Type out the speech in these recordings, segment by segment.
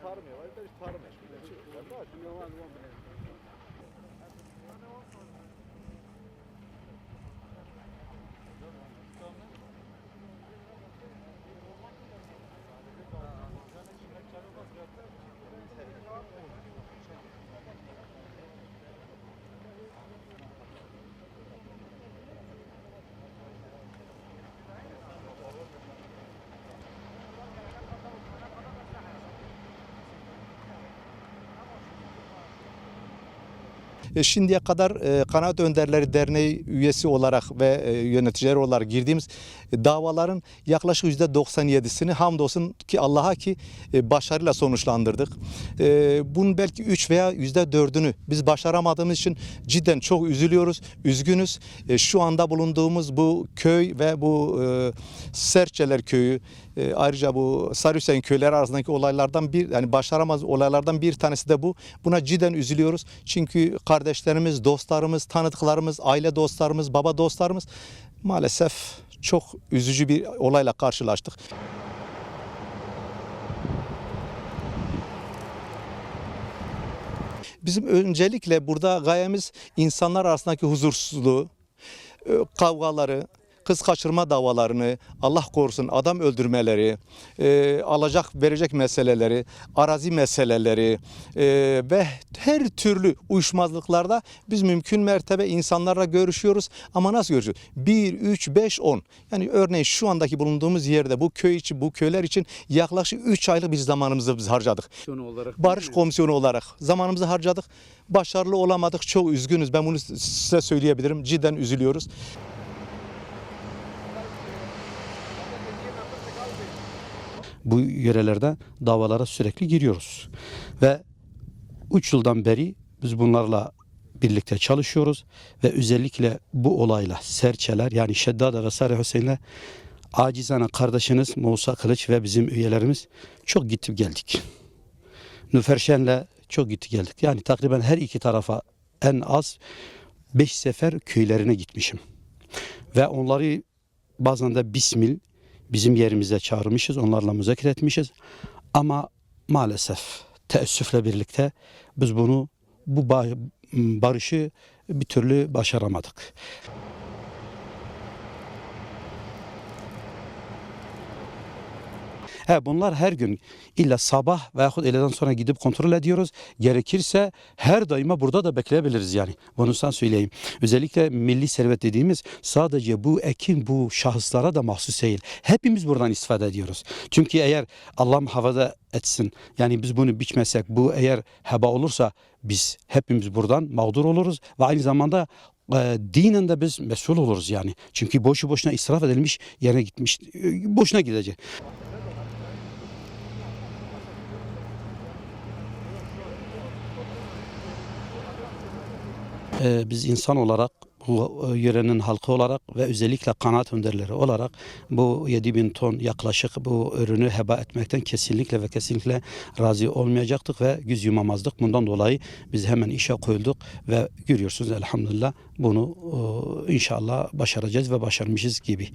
ფარმია, ვარ და ის ფარმაში. რა, ნოვან ვამე. Şimdiye kadar e, Kanaat Önderleri Derneği üyesi olarak ve e, yöneticileri olarak girdiğimiz e, davaların yaklaşık %97'sini hamdolsun ki Allah'a ki e, başarıyla sonuçlandırdık. E, Bunun belki 3 veya %4'ünü biz başaramadığımız için cidden çok üzülüyoruz, üzgünüz. E, Şu anda bulunduğumuz bu köy ve bu e, Serçeler Köyü e, ayrıca bu Sarı Hüseyin köyleri arasındaki olaylardan bir yani başaramaz olaylardan bir tanesi de bu. Buna cidden üzülüyoruz. Çünkü kardeşlerimiz, dostlarımız, tanıdıklarımız, aile dostlarımız, baba dostlarımız maalesef çok üzücü bir olayla karşılaştık. Bizim öncelikle burada gayemiz insanlar arasındaki huzursuzluğu, e, kavgaları, kız kaçırma davalarını, Allah korusun adam öldürmeleri, e, alacak verecek meseleleri, arazi meseleleri e, ve her türlü uyuşmazlıklarda biz mümkün mertebe insanlarla görüşüyoruz. Ama nasıl görüşüyoruz? 1, 3, 5, 10. Yani örneğin şu andaki bulunduğumuz yerde bu köy için, bu köyler için yaklaşık 3 aylık bir zamanımızı biz harcadık. olarak Barış Komisyonu olarak zamanımızı harcadık. Başarılı olamadık. Çok üzgünüz. Ben bunu size söyleyebilirim. Cidden üzülüyoruz. Bu yörelerde davalara sürekli giriyoruz. Ve 3 yıldan beri biz bunlarla birlikte çalışıyoruz ve özellikle bu olayla serçeler yani Şeddad ve Sarı Hüseyin'le acizane kardeşiniz Musa Kılıç ve bizim üyelerimiz çok gittik geldik. Nüferşen'le çok gittik geldik. Yani takriben her iki tarafa en az 5 sefer köylerine gitmişim. Ve onları bazen de Bismil bizim yerimize çağırmışız, onlarla müzakere etmişiz. Ama maalesef teessüfle birlikte biz bunu bu ba- barışı bir türlü başaramadık. He, bunlar her gün illa sabah veyahut öğleden sonra gidip kontrol ediyoruz. Gerekirse her daima burada da bekleyebiliriz yani. Bunu sana söyleyeyim. Özellikle milli servet dediğimiz sadece bu ekin bu şahıslara da mahsus değil. Hepimiz buradan istifade ediyoruz. Çünkü eğer Allah muhafaza etsin yani biz bunu biçmesek bu eğer heba olursa biz hepimiz buradan mağdur oluruz ve aynı zamanda e, dinen de biz mesul oluruz yani. Çünkü boşu boşuna israf edilmiş yere gitmiş e, boşuna gidecek. Ee, biz insan olarak bu e, yörenin halkı olarak ve özellikle kanaat önderleri olarak bu 7000 ton yaklaşık bu ürünü heba etmekten kesinlikle ve kesinlikle razı olmayacaktık ve yüz yumamazdık. Bundan dolayı biz hemen işe koyulduk ve görüyorsunuz elhamdülillah bunu e, inşallah başaracağız ve başarmışız gibi.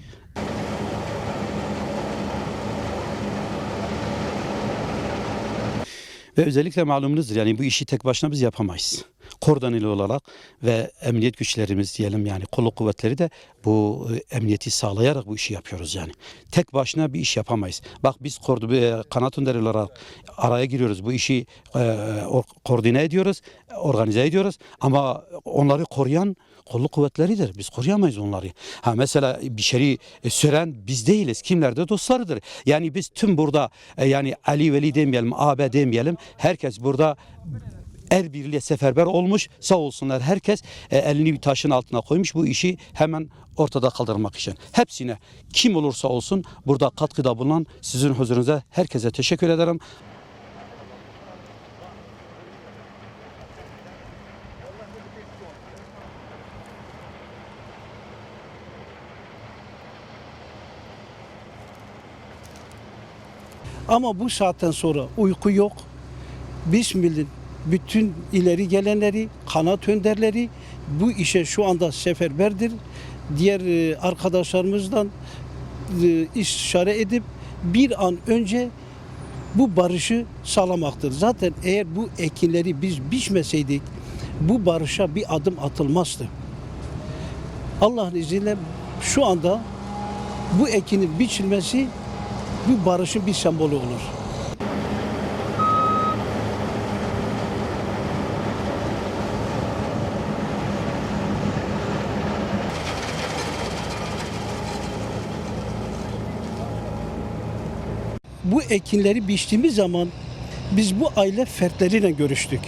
Ve özellikle malumunuzdur yani bu işi tek başına biz yapamayız. Kordoneli olarak ve emniyet güçlerimiz diyelim yani kolluk kuvvetleri de bu e, emniyeti sağlayarak bu işi yapıyoruz yani. Tek başına bir iş yapamayız. Bak biz e, kanat önderi olarak araya giriyoruz. Bu işi e, or- koordine ediyoruz, organize ediyoruz ama onları koruyan kolluk kuvvetleridir. Biz koruyamayız onları. Ha mesela bir şeyi e, süren biz değiliz. Kimler de dostlarıdır. Yani biz tüm burada e, yani Ali Veli demeyelim, AB demeyelim. Herkes burada el birliğiyle seferber olmuş. Sağ olsunlar herkes e, elini bir taşın altına koymuş bu işi hemen ortada kaldırmak için. Hepsine kim olursa olsun burada katkıda bulunan sizin huzurunuza herkese teşekkür ederim. Ama bu saatten sonra uyku yok. Bismillah bütün ileri gelenleri, kanat önderleri bu işe şu anda seferberdir. Diğer e, arkadaşlarımızdan e, istişare edip bir an önce bu barışı sağlamaktır. Zaten eğer bu ekinleri biz biçmeseydik bu barışa bir adım atılmazdı. Allah'ın izniyle şu anda bu ekinin biçilmesi bu barışın bir sembolü olur. Bu ekinleri biçtiğimiz zaman biz bu aile fertleriyle görüştük.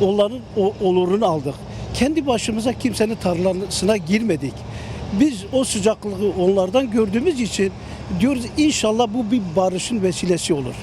Onların o olurunu aldık. Kendi başımıza kimsenin tarlasına girmedik. Biz o sıcaklığı onlardan gördüğümüz için diyoruz inşallah bu bir barışın vesilesi olur.